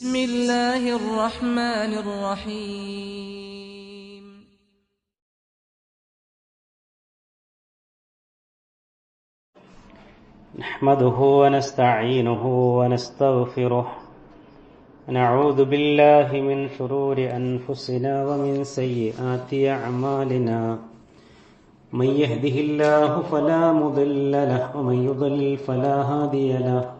بسم الله الرحمن الرحيم. نحمده ونستعينه ونستغفره. نعوذ بالله من شرور أنفسنا ومن سيئات أعمالنا. من يهده الله فلا مضل له ومن يضلل فلا هادي له.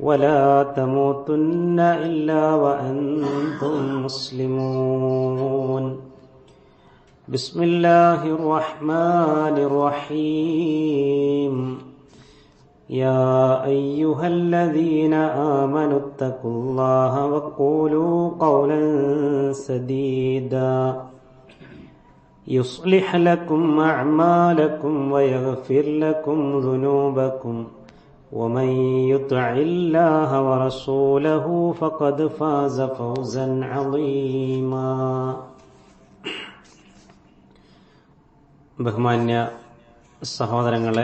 ولا تموتن إلا وأنتم مسلمون. بسم الله الرحمن الرحيم. يا أيها الذين آمنوا اتقوا الله وقولوا قولا سديدا. يصلح لكم أعمالكم ويغفر لكم ذنوبكم. ومن يطع الله ورسوله فقد فاز فوزا عظيما ബഹുമാന്യ സഹോദരങ്ങളെ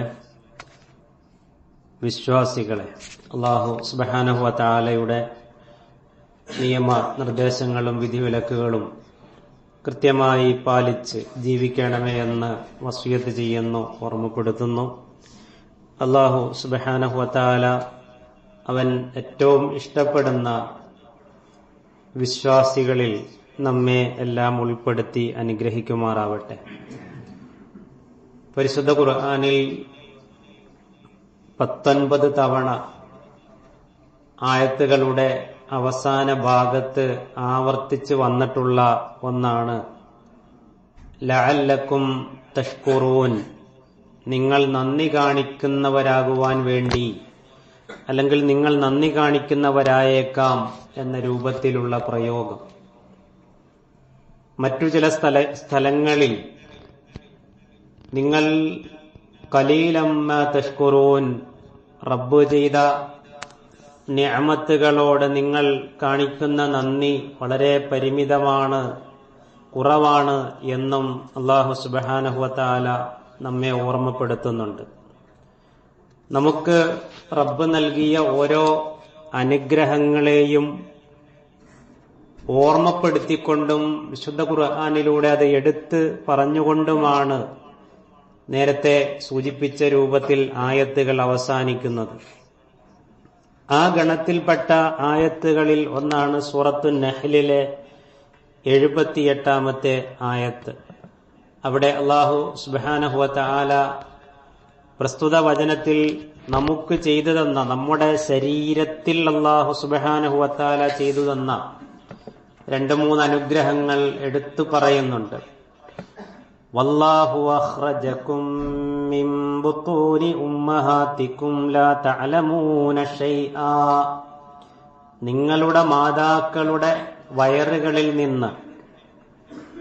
വിശ്വാസികളെ അള്ളാഹു സുബഹാനഹുവ താലയുടെ നിയമ നിർദ്ദേശങ്ങളും വിധിവിലക്കുകളും കൃത്യമായി പാലിച്ച് ജീവിക്കണമേ എന്ന് വസീയത്ത് ചെയ്യുന്നു ഓർമ്മപ്പെടുത്തുന്നു അള്ളാഹു സുബഹാനഹുവത്താല അവൻ ഏറ്റവും ഇഷ്ടപ്പെടുന്ന വിശ്വാസികളിൽ നമ്മെ എല്ലാം ഉൾപ്പെടുത്തി അനുഗ്രഹിക്കുമാറാവട്ടെ. പരിശുദ്ധ ഖുർആാനിൽ പത്തൊൻപത് തവണ ആയത്തുകളുടെ അവസാന ഭാഗത്ത് ആവർത്തിച്ച് വന്നിട്ടുള്ള ഒന്നാണ് ലഅല്ലക്കും തഷ്കുറൂൻ. നിങ്ങൾ നന്ദി കാണിക്കുന്നവരാകുവാൻ വേണ്ടി അല്ലെങ്കിൽ നിങ്ങൾ നന്ദി കാണിക്കുന്നവരായേക്കാം എന്ന രൂപത്തിലുള്ള പ്രയോഗം. മറ്റു ചില സ്ഥല സ്ഥലങ്ങളിൽ നിങ്ങൾ കലീലമ്മ തഷ്കുറൂൻ റബ്ബ് ചെയ്ത ഞാമത്തുകളോട് നിങ്ങൾ കാണിക്കുന്ന നന്ദി വളരെ പരിമിതമാണ് കുറവാണ് എന്നും അള്ളാഹു സുബാനഹുവത്താല നമ്മെ ഓർമ്മപ്പെടുത്തുന്നുണ്ട്. നമുക്ക് റബ്ബ് നൽകിയ ഓരോ അനുഗ്രഹങ്ങളെയും ഓർമ്മപ്പെടുത്തിക്കൊണ്ടും വിശുദ്ധ ഖുർആാനിലൂടെ അത് എടുത്ത് പറഞ്ഞുകൊണ്ടുമാണ് നേരത്തെ സൂചിപ്പിച്ച രൂപത്തിൽ ആയത്തുകൾ അവസാനിക്കുന്നത്. ആ ഗണത്തിൽപ്പെട്ട ആയത്തുകളിൽ ഒന്നാണ് സൂറത്തു നഹ്ലിലെ എഴുപത്തിയെട്ടാമത്തെ ആയത്ത്. അവിടെ അള്ളാഹു സുബാനഹുവത്ത ആല പ്രസ്തുത വചനത്തിൽ നമുക്ക് ചെയ്തു തന്ന നമ്മുടെ ശരീരത്തിൽ അള്ളാഹു സുബാനഹുവത്താല ചെയ്തു തന്ന രണ്ട് മൂന്ന് അനുഗ്രഹങ്ങൾ എടുത്തു പറയുന്നുണ്ട്. നിങ്ങളുടെ മാതാക്കളുടെ വയറുകളിൽ നിന്ന്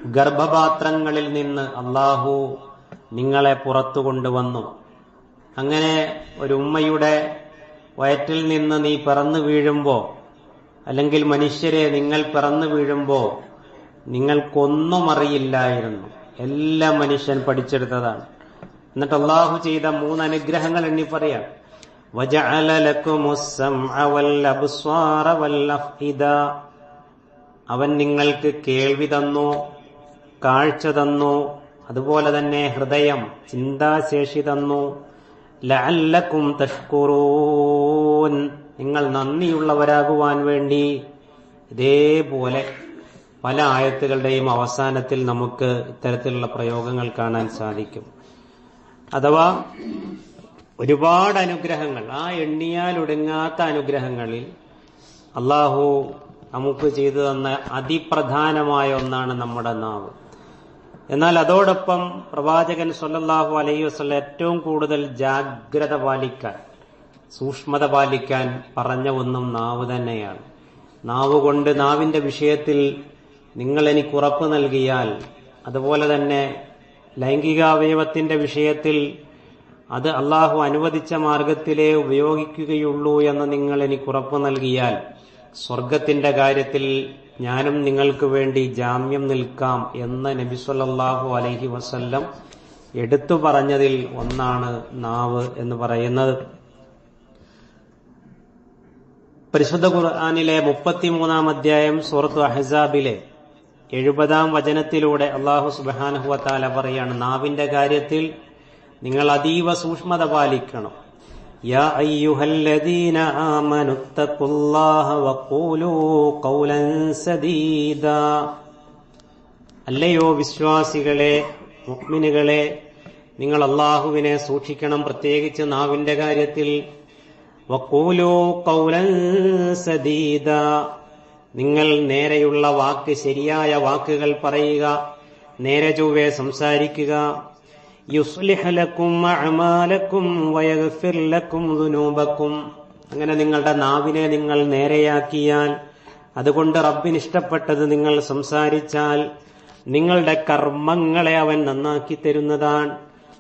ഗർഭപാത്രങ്ങളിൽ നിന്ന് അള്ളാഹു നിങ്ങളെ പുറത്തു കൊണ്ടുവന്നു. അങ്ങനെ ഒരു ഉമ്മയുടെ വയറ്റിൽ നിന്ന് നീ പിറന്നു വീഴുമ്പോ അല്ലെങ്കിൽ മനുഷ്യരെ നിങ്ങൾ പിറന്നു വീഴുമ്പോ നിങ്ങൾക്കൊന്നും അറിയില്ലായിരുന്നു. എല്ലാ മനുഷ്യൻ പഠിച്ചെടുത്തതാണ്. എന്നിട്ട് അള്ളാഹു ചെയ്ത മൂന്ന് അനുഗ്രഹങ്ങൾ എണ്ണി പറയാം. അവൻ നിങ്ങൾക്ക് കേൾവി തന്നു. കാഴ്ച തന്നു. അതുപോലെ തന്നെ ഹൃദയം ചിന്താശേഷി തന്നു. ലഅല്ലക്കും തഷ്കുറൂൻ. നിങ്ങൾ നന്ദിയുള്ളവരാകുവാൻ വേണ്ടി ഇതേപോലെ പല ആയത്തുകളുടെയും അവസാനത്തിൽ നമുക്ക് ഇത്തരത്തിലുള്ള പ്രയോഗങ്ങൾ കാണാൻ സാധിക്കും. അഥവാ ഒരുപാട് അനുഗ്രഹങ്ങൾ ആ എണ്ണിയാൽ ഒടുങ്ങാത്ത അനുഗ്രഹങ്ങളിൽ അള്ളാഹു നമുക്ക് ചെയ്തു തന്ന അതിപ്രധാനമായ ഒന്നാണ് നമ്മുടെ നാവ്. എന്നാൽ അതോടൊപ്പം പ്രവാചകൻ സൊല്ലാഹു അലൈഹി വസല്ലം ഏറ്റവും കൂടുതൽ ജാഗ്രത പാലിക്കാൻ സൂക്ഷ്മത പാലിക്കാൻ പറഞ്ഞ ഒന്നും നാവ് തന്നെയാണ്. നാവ് കൊണ്ട് നാവിന്റെ വിഷയത്തിൽ നിങ്ങൾ എനിക്ക് ഉറപ്പ് നൽകിയാൽ അതുപോലെ തന്നെ ലൈംഗികാവയവത്തിന്റെ വിഷയത്തിൽ അത് അള്ളാഹു അനുവദിച്ച മാർഗത്തിലേ ഉപയോഗിക്കുകയുള്ളൂ എന്ന് നിങ്ങൾ എനിക്ക് ഉറപ്പ് നൽകിയാൽ സ്വർഗത്തിന്റെ കാര്യത്തിൽ ഞാനും നിങ്ങൾക്ക് വേണ്ടി ജാമ്യം നിൽക്കാം എന്ന് നബി സല്ലാഹു അലൈഹി വസല്ലം എടുത്തു പറഞ്ഞതിൽ ഒന്നാണ് നാവ് എന്ന് പറയുന്നത്. പരിശുദ്ധ ഖുർആാനിലെ മുപ്പത്തിമൂന്നാം അധ്യായം സൂറത്തു അഹസാബിലെ എഴുപതാം വചനത്തിലൂടെ അള്ളാഹു സുബാനഹുവത്താല പറയാണ് നാവിന്റെ കാര്യത്തിൽ നിങ്ങൾ അതീവ സൂക്ഷ്മത പാലിക്കണം. യാ അയ്യുഹല്ലദീന اتقوا الله وقولوا قولا سديدا അല്ലയോ വിശ്വാസികളെ മുക്മിനുകളെ നിങ്ങൾ അള്ളാഹുവിനെ സൂക്ഷിക്കണം. പ്രത്യേകിച്ച് നാവിന്റെ കാര്യത്തിൽ വക്കൂലോ കൗലൻ സദീദാ. നിങ്ങൾ നേരെയുള്ള വാക്ക് ശരിയായ വാക്കുകൾ പറയുക നേരെ ചൊവ്വെ സംസാരിക്കുക യുസ്ലിഹ് ലക്കും അഅമാലക്കും വയഗ്ഫിർ ലക്കും ദുനൂബക്കും. അങ്ങനെ നിങ്ങളുടെ നാവിനെ നിങ്ങൾ നേരെയാക്കിയാൽ അതുകൊണ്ട് റബ്ബിന് ഇഷ്ടപ്പെട്ടത് നിങ്ങൾ സംസാരിച്ചാൽ നിങ്ങളുടെ കർമ്മങ്ങളെ അവൻ നന്നാക്കി തരുന്നതാണ്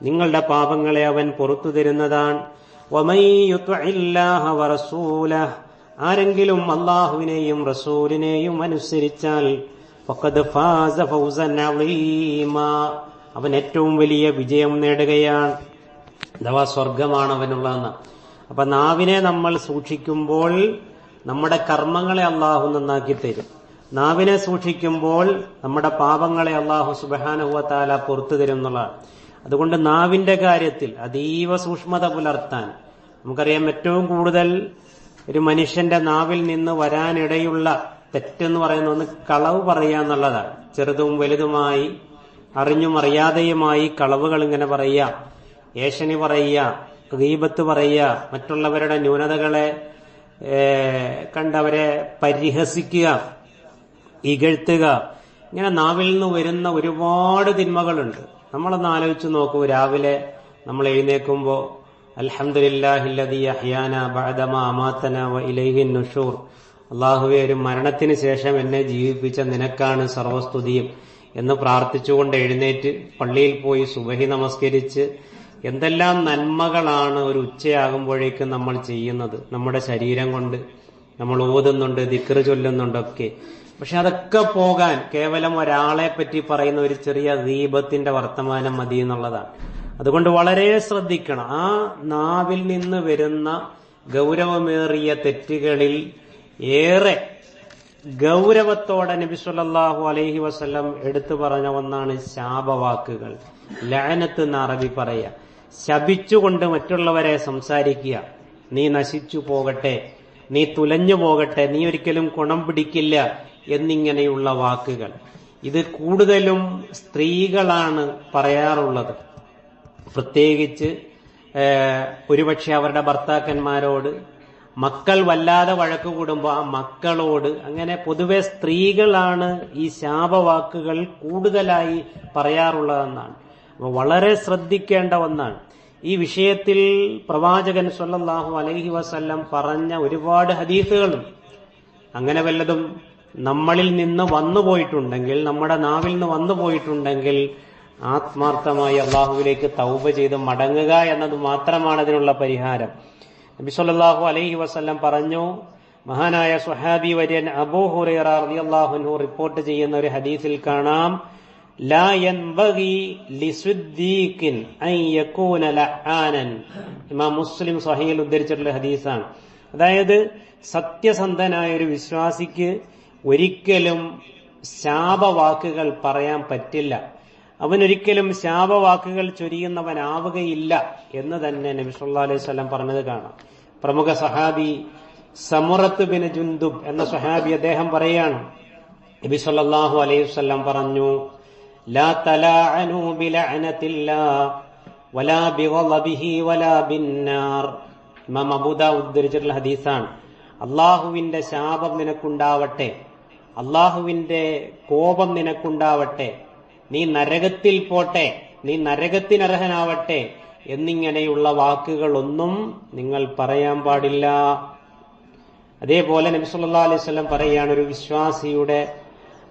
നിങ്ങളുടെ പാപങ്ങളെ അവൻ പുറത്തു തരുന്നതാണ്. ആരെങ്കിലും അള്ളാഹുവിനെയും റസൂലിനെയും അനുസരിച്ചാൽ ഫൗസൻ അവൻ ഏറ്റവും വലിയ വിജയം നേടുകയാണ്. അഥവാ സ്വർഗമാണ് അവനുള്ളതെന്ന് അപ്പൊ നാവിനെ നമ്മൾ സൂക്ഷിക്കുമ്പോൾ നമ്മുടെ കർമ്മങ്ങളെ അള്ളാഹു നന്നാക്കി തരും. നാവിനെ സൂക്ഷിക്കുമ്പോൾ നമ്മുടെ പാപങ്ങളെ അള്ളാഹു സുബാനുഭവത്താല പുറത്തു തരും എന്നുള്ളതാണ്. അതുകൊണ്ട് നാവിന്റെ കാര്യത്തിൽ അതീവ സൂക്ഷ്മത പുലർത്താൻ നമുക്കറിയാം ഏറ്റവും കൂടുതൽ ഒരു മനുഷ്യന്റെ നാവിൽ നിന്ന് വരാനിടയുള്ള തെറ്റെന്ന് പറയുന്ന ഒന്ന് കളവ് പറയുക എന്നുള്ളതാണ്. ചെറുതും വലുതുമായി അറിഞ്ഞും അറിയാതെയുമായി കളവുകൾ ഇങ്ങനെ പറയുക. ഏഷണി പറയുക ദീപത്ത് പറയുക മറ്റുള്ളവരുടെ ന്യൂനതകളെ കണ്ടവരെ പരിഹസിക്കുക ഇകഴ്ത്തുക. ഇങ്ങനെ നാവിൽ നിന്ന് വരുന്ന ഒരുപാട് തിന്മകളുണ്ട്. നമ്മളൊന്ന് ആലോചിച്ച് നോക്കൂ. രാവിലെ നമ്മൾ എഴുന്നേക്കുമ്പോൾ അലഹമില്ലാഹുവേ ഒരു മരണത്തിന് ശേഷം എന്നെ ജീവിപ്പിച്ച നിനക്കാണ് സർവസ്തുതിയും. എന്ന് പ്രാർത്ഥിച്ചുകൊണ്ട് എഴുന്നേറ്റ് പള്ളിയിൽ പോയി സുബഹി നമസ്കരിച്ച് എന്തെല്ലാം നന്മകളാണ് ഒരു ഉച്ചയാകുമ്പോഴേക്കും നമ്മൾ ചെയ്യുന്നത്. നമ്മുടെ ശരീരം കൊണ്ട് നമ്മൾ ഓതുന്നുണ്ട് ദിക്കറ് ചൊല്ലുന്നുണ്ടൊക്കെ. പക്ഷെ അതൊക്കെ പോകാൻ കേവലം ഒരാളെ പറ്റി പറയുന്ന ഒരു ചെറിയ ദീപത്തിന്റെ വർത്തമാനം മതി എന്നുള്ളതാണ്. അതുകൊണ്ട് വളരെ ശ്രദ്ധിക്കണം. ആ നാവിൽ നിന്ന് വരുന്ന ഗൗരവമേറിയ തെറ്റുകളിൽ ഏറെ ഗൗരവത്തോടെ നബി സല്ലല്ലാഹു അലൈഹി വസല്ലം എടുത്തു പറഞ്ഞ ഒന്നാണ് ശാപവാക്കുകൾ. ലയനത്ത് എന്ന് അറബി പറയുക ശപിച്ചുകൊണ്ട് മറ്റുള്ളവരെ സംസാരിക്കുക. നീ നശിച്ചു പോകട്ടെ നീ തുലഞ്ഞു പോകട്ടെ നീ ഒരിക്കലും ഗുണം പിടിക്കില്ല എന്നിങ്ങനെയുള്ള വാക്കുകൾ. ഇത് കൂടുതലും സ്ത്രീകളാണ് പറയാറുള്ളത്. പ്രത്യേകിച്ച് ഒരുപക്ഷെ അവരുടെ ഭർത്താക്കന്മാരോട് മക്കൾ വല്ലാതെ വഴക്ക് കൂടുമ്പോൾ ആ മക്കളോട് അങ്ങനെ പൊതുവെ സ്ത്രീകളാണ് ഈ ശാപവാക്കുകൾ കൂടുതലായി പറയാറുള്ളതെന്നാണ്. വളരെ ശ്രദ്ധിക്കേണ്ട ഒന്നാണ്. ഈ വിഷയത്തിൽ പ്രവാചകൻ സല്ലല്ലാഹു അലൈഹി വസ്ല്ലം പറഞ്ഞ ഒരുപാട് ഹദീസുകളുണ്ട് അങ്ങനെ വല്ലതും നമ്മളിൽ നിന്ന് വന്നു പോയിട്ടുണ്ടെങ്കിൽ നമ്മുടെ നാവിൽ നിന്ന് വന്നു പോയിട്ടുണ്ടെങ്കിൽ ആത്മാർത്ഥമായി അള്ളാഹുവിലേക്ക് തൗബ ചെയ്ത് മടങ്ങുക എന്നത് മാത്രമാണ് അതിനുള്ള പരിഹാരം. നബി സല്ലല്ലാഹു അലൈഹി വസല്ലം പറഞ്ഞു മഹാനായ സുഹാബി വര്യൻ അബൂ ഹുറൈറ റളിയല്ലാഹു റിപ്പോർട്ട് ചെയ്യുന്ന ഒരു ഹദീസിൽ കാണാം ലാ യൻബഗി യകൂന ഇമാം മുസ്ലിം സഹയിൽ ഉദ്ധരിച്ചിട്ടുള്ള ഹദീസാണ്. അതായത് സത്യസന്ധനായ ഒരു വിശ്വാസിക്ക് ഒരിക്കലും ശാപവാക്കുകൾ പറയാൻ പറ്റില്ല. അവനൊരിക്കലും ശാപവാക്കുകൾ ചൊരിയുന്നവനാവുകയില്ല എന്ന് തന്നെ നബി സല്ലല്ലാഹു അലൈഹി സ്വലം പറഞ്ഞത് കാണാം. പ്രമുഖ സഹാബി സമുറത്ത് ബിൻ ജുന്ദുബ് എന്ന സഹാബി അദ്ദേഹം പറയാണ് നബി സല്ലല്ലാഹു അലൈഹി വസല്ലം പറഞ്ഞു ഉദ്ധരിച്ചിട്ടുള്ള ഹദീസാണ്. അള്ളാഹുവിന്റെ ശാപം നിനക്കുണ്ടാവട്ടെ അള്ളാഹുവിന്റെ കോപം നിനക്കുണ്ടാവട്ടെ നീ നരകത്തിൽ പോട്ടെ നീ നരകത്തിനർഹനാവട്ടെ എന്നിങ്ങനെയുള്ള വാക്കുകളൊന്നും നിങ്ങൾ പറയാൻ പാടില്ല. അതേപോലെ നബി സല്ലല്ലാഹു അലൈഹി സ്വലം പറയുകയാണ് ഒരു വിശ്വാസിയുടെ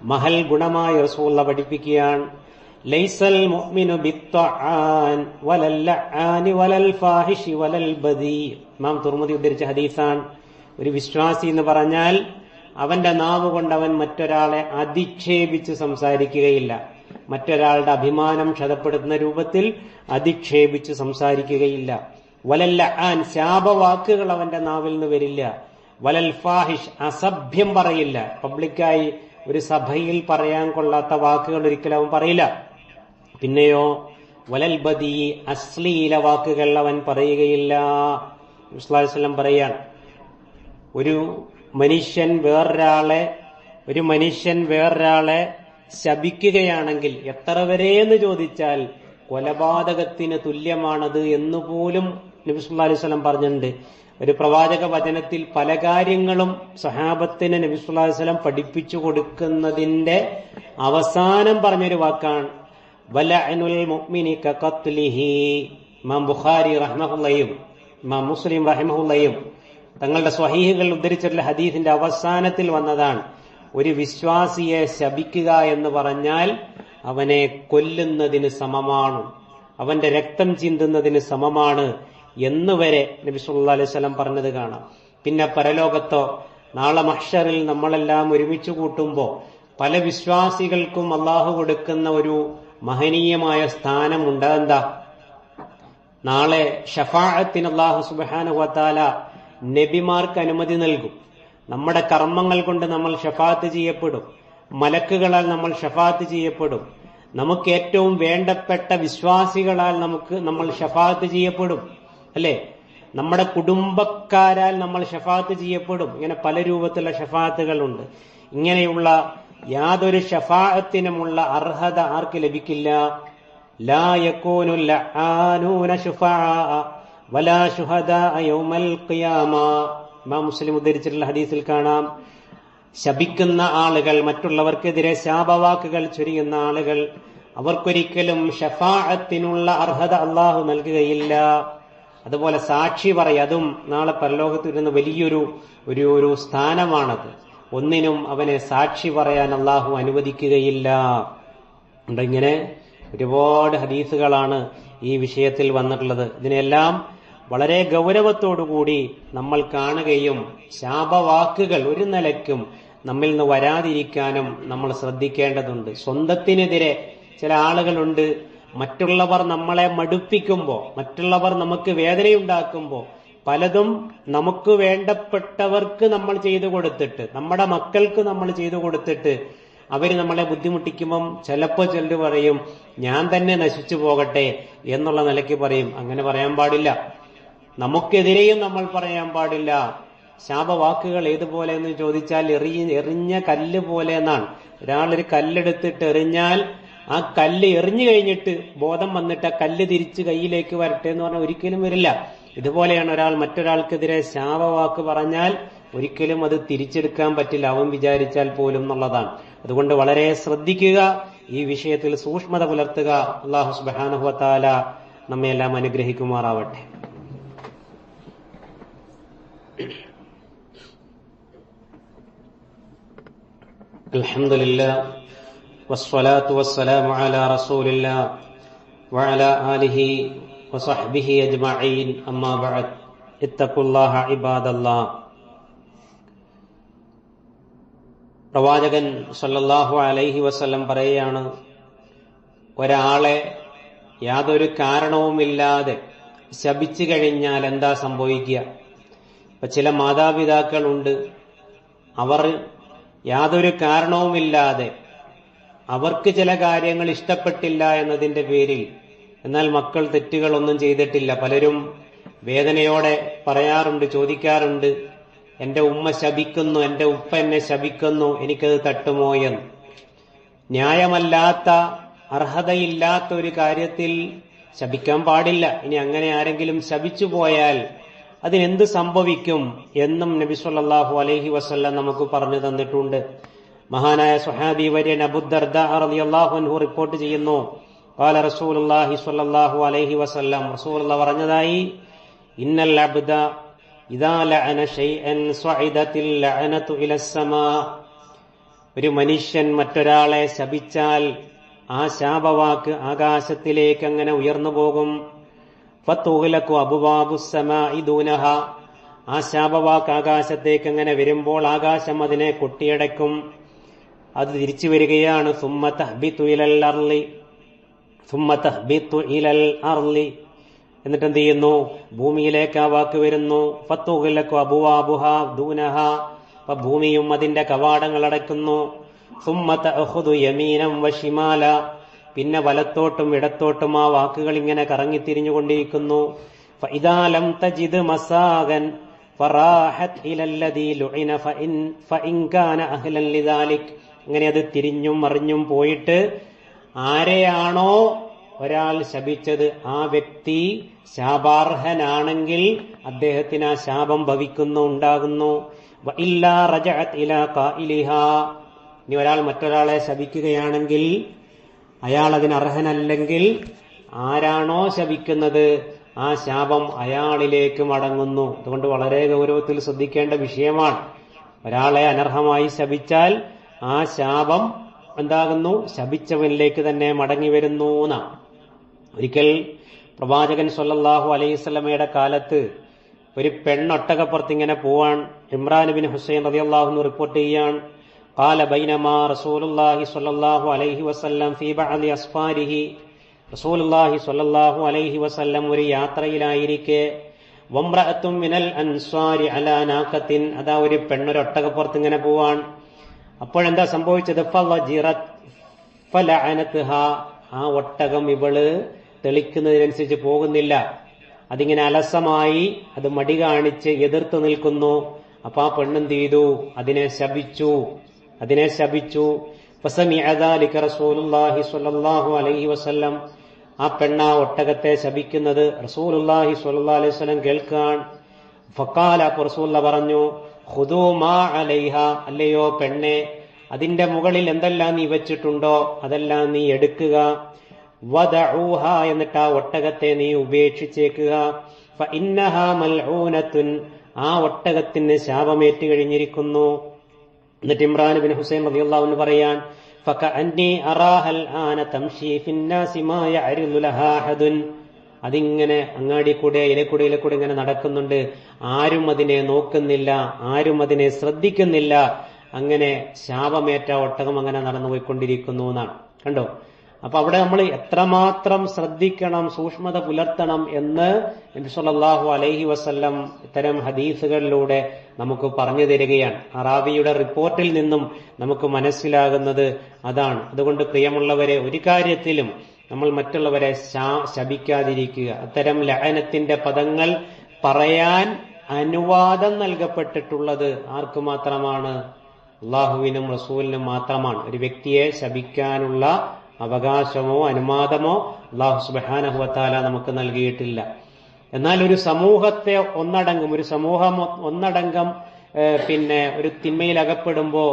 മഹൽ ഗുണമായ റസൂള്ള പഠിപ്പിക്കുകയാണ് ലൈസൽ മുഅ്മിനു വലൽ വലൽ ഫാഹിഷി വലൽ ഇമാം തുർമുദി ഉദ്ധരിച്ച ഹദീസാണ്. ഒരു വിശ്വാസി എന്ന് പറഞ്ഞാൽ അവന്റെ നാവ് കൊണ്ട് അവൻ മറ്റൊരാളെ അധിക്ഷേപിച്ച് സംസാരിക്കുകയില്ല. മറ്റൊരാളുടെ അഭിമാനം ക്ഷതപ്പെടുത്തുന്ന രൂപത്തിൽ അധിക്ഷേപിച്ച് സംസാരിക്കുകയില്ല. വലല്ല ആൻ ശാപവാക്കുകൾ അവന്റെ നാവിൽ നിന്ന് വരില്ല. വലൽ ഫാഹിഷ് അസഭ്യം പറയില്ല. പബ്ലിക്കായി ഒരു സഭയിൽ പറയാൻ കൊള്ളാത്ത വാക്കുകൾ ഒരിക്കലും അവൻ പറയില്ല. പിന്നെയോ വലൽ ബദി അശ്ലീല വാക്കുകൾ അവൻ പറയുകയില്ല. ഇസ്ലാസ്ലം പറയാണ് ഒരു മനുഷ്യൻ വേറൊരാളെ ഒരു മനുഷ്യൻ വേറൊരാളെ ശപിക്കുകയാണെങ്കിൽ എത്ര വരെയെന്ന് ചോദിച്ചാൽ കൊലപാതകത്തിന് തുല്യമാണത് എന്നുപോലും നബി സല്ലല്ലാഹു അലൈഹി സ്വലം പറഞ്ഞിട്ടുണ്ട്. ഒരു പ്രവാചക വചനത്തിൽ പല കാര്യങ്ങളും സഹാബത്തിന് നബി അലൈഹി വസല്ലം പഠിപ്പിച്ചു കൊടുക്കുന്നതിന്റെ അവസാനം പറഞ്ഞൊരു വാക്കാണ്. ഇമാം ബുഖാരി മുസ്ലിം റഹിമഹുള്ളയും തങ്ങളുടെ സ്വഹീഹുകൾ ഉദ്ധരിച്ചിട്ടുള്ള ഹദീസിന്റെ അവസാനത്തിൽ വന്നതാണ്. ഒരു വിശ്വാസിയെ ശപിക്കുക എന്ന് പറഞ്ഞാൽ അവനെ കൊല്ലുന്നതിന് സമമാണ്. അവന്റെ രക്തം ചിന്തുന്നതിന് സമമാണ് എന്ന് വരെ നബി സല്ലല്ലാഹു അലൈഹി വസല്ലം പറഞ്ഞത് കാണാം. പിന്നെ പരലോകത്തോ നാളെ മഹ്ഷറിൽ നമ്മളെല്ലാം ഒരുമിച്ച് കൂട്ടുമ്പോൾ പല വിശ്വാസികൾക്കും അള്ളാഹു കൊടുക്കുന്ന ഒരു മഹനീയമായ സ്ഥാനമുണ്ട് എന്താ നാളെ ഷഫാഅത്തിന് അള്ളാഹു സുബാനുഹത്താല നബിമാർക്ക് അനുമതി നൽകും. നമ്മുടെ കർമ്മങ്ങൾ കൊണ്ട് നമ്മൾ ഷഫാത്ത് ചെയ്യപ്പെടും. മലക്കുകളാൽ നമ്മൾ ഷഫാത്ത് ചെയ്യപ്പെടും. നമുക്ക് ഏറ്റവും വേണ്ടപ്പെട്ട വിശ്വാസികളാൽ നമുക്ക് നമ്മൾ ഷഫാത്ത് ചെയ്യപ്പെടും. അല്ലേ? നമ്മുടെ കുടുംബക്കാരാൽ നമ്മൾ ഷഫാത്ത് ചെയ്യപ്പെടും. ഇങ്ങനെ പല രൂപത്തിലുള്ള ഷഫാത്തുകളുണ്ട്. ഇങ്ങനെയുള്ള യാതൊരു ഷഫാത്തിനുമുള്ള അർഹത ആർക്ക് ലഭിക്കില്ല? ലാ ഇമാം മുസ്ലിം ഉദ്ധരിച്ചിട്ടുള്ള ഹദീസിൽ കാണാം. ശപിക്കുന്ന ആളുകൾ മറ്റുള്ളവർക്കെതിരെ ശാപവാക്കുകൾ ചൊരിയുന്ന ആളുകൾ അവർക്കൊരിക്കലും ഷഫാഅത്തിനുള്ള അർഹത അള്ളാഹു നൽകുകയില്ല. അതുപോലെ സാക്ഷി പറയും അതും നാളെ പരലോകത്തിരുന്ന വലിയൊരു ഒരു ഒരു സ്ഥാനമാണത്. ഒന്നിനും അവനെ സാക്ഷി പറയാൻ അള്ളാഹു അനുവദിക്കുകയില്ല. ഇങ്ങനെ ഒരുപാട് ഹദീസുകളാണ് ഈ വിഷയത്തിൽ വന്നിട്ടുള്ളത്. ഇതിനെല്ലാം വളരെ ഗൗരവത്തോടുകൂടി നമ്മൾ കാണുകയും ശാപവാക്കുകൾ ഒരു നിലയ്ക്കും നമ്മിൽ നിന്ന് വരാതിരിക്കാനും നമ്മൾ ശ്രദ്ധിക്കേണ്ടതുണ്ട്. സ്വന്തത്തിനെതിരെ ചില ആളുകളുണ്ട്. മറ്റുള്ളവർ നമ്മളെ മടുപ്പിക്കുമ്പോൾ മറ്റുള്ളവർ നമുക്ക് വേദനയുണ്ടാക്കുമ്പോൾ പലതും നമുക്ക് വേണ്ടപ്പെട്ടവർക്ക് നമ്മൾ ചെയ്തു കൊടുത്തിട്ട് നമ്മുടെ മക്കൾക്ക് നമ്മൾ ചെയ്തു കൊടുത്തിട്ട് അവർ നമ്മളെ ബുദ്ധിമുട്ടിക്കുമ്പം ചിലപ്പോൾ ചിലർ പറയും ഞാൻ തന്നെ നശിച്ചു പോകട്ടെ എന്നുള്ള നിലയ്ക്ക് പറയും. അങ്ങനെ പറയാൻ പാടില്ല. നമുക്കെതിരെയും നമ്മൾ പറയാൻ പാടില്ല. ശാപവാക്കുകൾ ഏതുപോലെ എന്ന് ചോദിച്ചാൽ എറിയ എറിഞ്ഞ കല്ല് പോലെ എന്നാണ്. ഒരാളൊരു കല്ലെടുത്തിട്ട് എറിഞ്ഞാൽ ആ കല്ല് എറിഞ്ഞു കഴിഞ്ഞിട്ട് ബോധം വന്നിട്ട് ആ കല്ല് തിരിച്ച് കയ്യിലേക്ക് വരട്ടെ എന്ന് പറഞ്ഞാൽ ഒരിക്കലും വരില്ല. ഇതുപോലെയാണ് ഒരാൾ മറ്റൊരാൾക്കെതിരെ ശാപവാക്ക് പറഞ്ഞാൽ ഒരിക്കലും അത് തിരിച്ചെടുക്കാൻ പറ്റില്ല. അവൻ വിചാരിച്ചാൽ പോലും എന്നുള്ളതാണ്. അതുകൊണ്ട് വളരെ ശ്രദ്ധിക്കുക ഈ വിഷയത്തിൽ സൂക്ഷ്മത പുലർത്തുക. അള്ളാഹു സുബാനുഹത്താല നമ്മയെല്ലാം അനുഗ്രഹിക്കുമാറാവട്ടെ. الحمد لله والصلاة والسلام على رسول الله وعلى آله وصحبه أجمعين أما بعد اتقوا الله عباد الله പ്രവാചകൻ സല്ലല്ലാഹു അലൈഹി വസല്ലം പറയുകയാണ് ഒരാളെ യാതൊരു കാരണവുമില്ലാതെ ശപിച്ചു കഴിഞ്ഞാൽ എന്താ സംഭവിക്കുക ഇപ്പൊ ചില മാതാപിതാക്കളുണ്ട്. അവർ യാതൊരു കാരണവുമില്ലാതെ അവർക്ക് ചില കാര്യങ്ങൾ ഇഷ്ടപ്പെട്ടില്ല എന്നതിന്റെ പേരിൽ എന്നാൽ മക്കൾ തെറ്റുകളൊന്നും ചെയ്തിട്ടില്ല. പലരും വേദനയോടെ പറയാറുണ്ട് ചോദിക്കാറുണ്ട് എന്റെ ഉമ്മ ശപിക്കുന്നു എന്റെ ഉപ്പ എന്നെ ശപിക്കുന്നു എനിക്കത് തട്ടുമോ എന്ന്. ന്യായമല്ലാത്ത അർഹതയില്ലാത്ത ഒരു കാര്യത്തിൽ ശപിക്കാൻ പാടില്ല. ഇനി അങ്ങനെ ആരെങ്കിലും ശപിച്ചു പോയാൽ അതിനെന്ത് സംഭവിക്കും എന്നും നബി സല്ലാഹു അലൈഹി വസ്ല്ലാം നമുക്ക് പറഞ്ഞു തന്നിട്ടുണ്ട്. മഹാനായ സുഹാബി വര്യൻ അബുദർദാഹു റിപ്പോർട്ട് ചെയ്യുന്നു. കാല റസൂൽ സ്വല്ലല്ലാഹു അലൈഹി വസല്ലം റസൂലുള്ള പറഞ്ഞതായി ഇന്നൽ അബ്ദ ഇദാ ലഅന ഷൈഅൻ ഇലസ്സമാ ഒരു മനുഷ്യൻ മറ്റൊരാളെ ശപിച്ചാൽ ആ ശാപവാക്ക് ആകാശത്തിലേക്ക് അങ്ങനെ ഉയർന്നു പോകും. ഫത്തുഹലക്കു ആ ശാപവാക്ക് ആകാശത്തേക്ക് അങ്ങനെ വരുമ്പോൾ ആകാശം അതിനെ കൊട്ടിയടക്കും അത് തിരിച്ചു വരികയാണ്. എന്നിട്ട് എന്ത് ചെയ്യുന്നു ഭൂമിയിലേക്ക് ആ വാക്ക് വരുന്നു. ഫത്തുഹലക്കു അബുവാബുഹ ദൂനഹ. അപ്പൊ ഭൂമിയും അതിന്റെ കവാടങ്ങൾ അടക്കുന്നു സുമ്മത്ത് യമീനം വഷിമാല പിന്നെ വലത്തോട്ടും ഇടത്തോട്ടും ആ വാക്കുകൾ ഇങ്ങനെ കറങ്ങിത്തിരിഞ്ഞുകൊണ്ടിരിക്കുന്നു. തിരിഞ്ഞുകൊണ്ടിരിക്കുന്നു തജിദ് അങ്ങനെ അത് തിരിഞ്ഞും മറിഞ്ഞും പോയിട്ട് ആരെയാണോ ഒരാൾ ശപിച്ചത് ആ വ്യക്തി ശാപാർഹനാണെങ്കിൽ അദ്ദേഹത്തിന് ആ ശാപം ഭവിക്കുന്നു ഉണ്ടാകുന്നു. വഇല്ലാ റജഅത് ഇലാ ഇലിഹ ഇനി ഒരാൾ മറ്റൊരാളെ ശപിക്കുകയാണെങ്കിൽ അയാൾ അതിന് അർഹനല്ലെങ്കിൽ ആരാണോ ശപിക്കുന്നത് ആ ശാപം അയാളിലേക്ക് മടങ്ങുന്നു. അതുകൊണ്ട് വളരെ ഗൗരവത്തിൽ ശ്രദ്ധിക്കേണ്ട വിഷയമാണ്. ഒരാളെ അനർഹമായി ശപിച്ചാൽ ആ ശാപം എന്താകുന്നു? ശപിച്ചവനിലേക്ക് തന്നെ മടങ്ങി വരുന്നു എന്നാണ്. ഒരിക്കൽ പ്രവാചകൻ സൊല്ലാഹു അലൈഹി സ്വലമയുടെ കാലത്ത് ഒരു പെണ്ണൊട്ടകപ്പുറത്ത് ഇങ്ങനെ പോവാൻ ഇമ്രാൻ ബിൻ ഹുസൈൻ റളിയല്ലാഹു റിപ്പോർട്ട് ചെയ്യാൻ قال بينما رسول الله صلى الله عليه وسلم في بعض أسفاره رسول الله صلى الله عليه وسلم ഒരു യാത്രയിലായിരിക്കെ വമ്രഅത്തും മിനൽ അൻസ്വാരി അലാ നാക്കത്തിൻ അതാ ഒരു പെണ്ണൊരു ഒട്ടകപ്പുറത്ത് ഇങ്ങനെ പോവാൻ അപ്പോഴെന്താ സംഭവിച്ചത് ഫളജിറത് ഫലഅനത്ഹ ആ ഒട്ടകം ഇവള് തെളിക്കുന്നതിനനുസരിച്ച് പോകുന്നില്ല അതിങ്ങനെ അലസമായി അത് മടി കാണിച്ച് എതിർത്ത് നിൽക്കുന്നു അപ്പൊ ആ പെണ്ണെന്ത് ചെയ്തു അതിനെ ശപിച്ചു അതിനെ ശപിച്ചു. അലൈഹി ആ പെണ്ണ ഒട്ടകത്തെ ശപിക്കുന്നത് റസൂലുള്ളാഹി സ്വല്ലാ അലൈഹി വസല്ലം കേൾക്കാൻ. പറഞ്ഞു മാ അല്ലയോ പെണ്ണെ അതിന്റെ മുകളിൽ എന്തെല്ലാം നീ വെച്ചിട്ടുണ്ടോ? അതെല്ലാം നീ എടുക്കുക. വദഊഹ എന്നിട്ട് ആ ഒട്ടകത്തെ നീ ഉപേക്ഷിച്ചേക്കുക. ഇന്നഹ മൽഊനത്തുൻ. ആ ഒട്ടകത്തിന് ശാപമേറ്റ് കഴിഞ്ഞിരിക്കുന്നു. എന്നിട്ട് ഇമ്രാൻ ബിൻ ഹുസൈൻ റളിയല്ലാഹു അൻഹു പറയാൻ അതിങ്ങനെ അങ്ങാടി കൂടെ ഇലക്കൂടെ ഇലക്കൂടെ ഇങ്ങനെ നടക്കുന്നുണ്ട്. ആരും അതിനെ നോക്കുന്നില്ല ആരും അതിനെ ശ്രദ്ധിക്കുന്നില്ല. അങ്ങനെ ശാപമേറ്റ ഒട്ടകം അങ്ങനെ നടന്നുപോയിക്കൊണ്ടിരിക്കുന്നു എന്നാണ്. കണ്ടോ? അപ്പൊ അവിടെ നമ്മൾ എത്രമാത്രം ശ്രദ്ധിക്കണം സൂക്ഷ്മത പുലർത്തണം എന്ന് നബി സല്ലല്ലാഹു അലൈഹി വസ്ല്ലം ഇത്തരം ഹദീസുകളിലൂടെ നമുക്ക് പറഞ്ഞു തരികയാണ്. അറാബിയുടെ റിപ്പോർട്ടിൽ നിന്നും നമുക്ക് മനസ്സിലാകുന്നത് അതാണ്. അതുകൊണ്ട് പ്രിയമുള്ളവരെ ഒരു കാര്യത്തിലും നമ്മൾ മറ്റുള്ളവരെ ശപിക്കാതിരിക്കുക. അത്തരം ലഹനത്തിന്റെ പദങ്ങൾ പറയാൻ അനുവാദം നൽകപ്പെട്ടിട്ടുള്ളത് ആർക്ക് മാത്രമാണ്? അള്ളാഹുവിനും റസൂലിനും മാത്രമാണ്. ഒരു വ്യക്തിയെ ശപിക്കാനുള്ള അവകാശമോ അനുവാദമോ അള്ളാഹു സുബാനഹുവത്താല നമുക്ക് നൽകിയിട്ടില്ല. എന്നാൽ ഒരു സമൂഹത്തെ ഒന്നടങ്കം ഒരു സമൂഹം ഒന്നടങ്കം പിന്നെ ഒരു തിന്മയിൽ അകപ്പെടുമ്പോ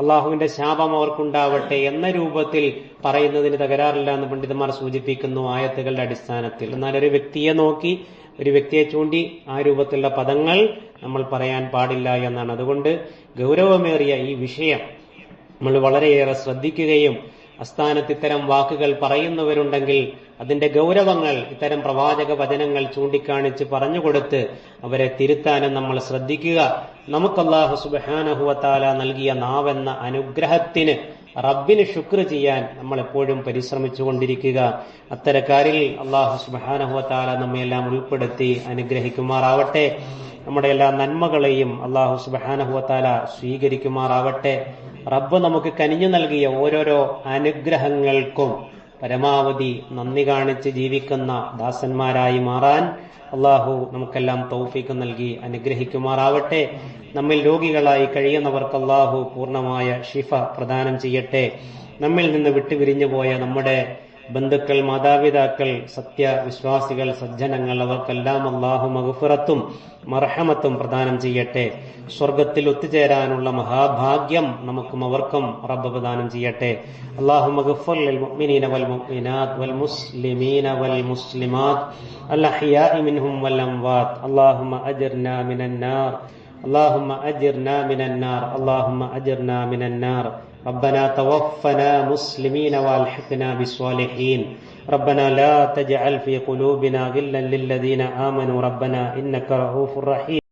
അള്ളാഹുവിന്റെ ശാപം അവർക്കുണ്ടാവട്ടെ എന്ന രൂപത്തിൽ പറയുന്നതിന് തകരാറില്ല എന്ന് പണ്ഡിതന്മാർ സൂചിപ്പിക്കുന്നു ആയത്തുകളുടെ അടിസ്ഥാനത്തിൽ. എന്നാൽ ഒരു വ്യക്തിയെ നോക്കി ഒരു വ്യക്തിയെ ചൂണ്ടി ആ രൂപത്തിലുള്ള പദങ്ങൾ നമ്മൾ പറയാൻ പാടില്ല എന്നാണ്. അതുകൊണ്ട് ഗൗരവമേറിയ ഈ വിഷയം നമ്മൾ വളരെയേറെ ശ്രദ്ധിക്കുകയും അസ്ഥാനത്ത് ഇത്തരം വാക്കുകൾ പറയുന്നവരുണ്ടെങ്കിൽ അതിന്റെ ഗൗരവങ്ങൾ ഇത്തരം പ്രവാചക വചനങ്ങൾ ചൂണ്ടിക്കാണിച്ച് പറഞ്ഞുകൊടുത്ത് അവരെ തിരുത്താനും നമ്മൾ ശ്രദ്ധിക്കുക. നമുക്കല്ലാഹു സുബഹാനഹുവത്താല നൽകിയ നാവെന്ന അനുഗ്രഹത്തിന് റബ്ബിന് ശുക്ർ ചെയ്യാൻ നമ്മൾ എപ്പോഴും പരിശ്രമിച്ചു കൊണ്ടിരിക്കുക അത്തരക്കാരിൽ അള്ളാഹു സുബാനഹുവത്താല നമ്മയെല്ലാം ഉൾപ്പെടുത്തി അനുഗ്രഹിക്കുമാറാവട്ടെ. നമ്മുടെ എല്ലാ നന്മകളെയും അള്ളാഹു സുബാനഹുവത്താല സ്വീകരിക്കുമാറാവട്ടെ. റബ്ബ് നമുക്ക് കനിഞ്ഞു നൽകിയ ഓരോരോ അനുഗ്രഹങ്ങൾക്കും പരമാവധി നന്ദി കാണിച്ച് ജീവിക്കുന്ന ദാസന്മാരായി മാറാൻ അള്ളാഹു നമുക്കെല്ലാം തൗഫീക്ക് നൽകി അനുഗ്രഹിക്കുമാറാവട്ടെ. നമ്മിൽ രോഗികളായി കഴിയുന്നവർക്ക് അള്ളാഹു പൂർണമായ ഷിഫ പ്രദാനം ചെയ്യട്ടെ. നമ്മിൽ നിന്ന് വിട്ടുപിരിഞ്ഞു പോയ നമ്മുടെ ബന്ധുക്കൾ മാതാപിതാക്കൾ സത്യവിശ്വാസികൾ സജ്ജനങ്ങൾ അവർക്കെല്ലാം അള്ളാഹു മകുഫിറത്തും മർഹമത്തും പ്രദാനം ചെയ്യട്ടെ സ്വർഗത്തിൽ ഒത്തുചേരാനുള്ള മഹാഭാഗ്യം നമുക്കും അവർക്കും റബ്ബ് പ്രദാനം ചെയ്യട്ടെ അള്ളാഹു മഗഫുൽ للمؤمنين والمؤمنات والمسلمين والمسلمات الأحياء منهم والأموات اللهم أجرنا من النار اللهم أجرنا من النار اللهم أجرنا من النار ربنا توفنا مسلمين والحقنا بالصالحين ربنا لا تجعل في قلوبنا غلا للذين آمنوا. ربنا إنك رؤوف رحيم.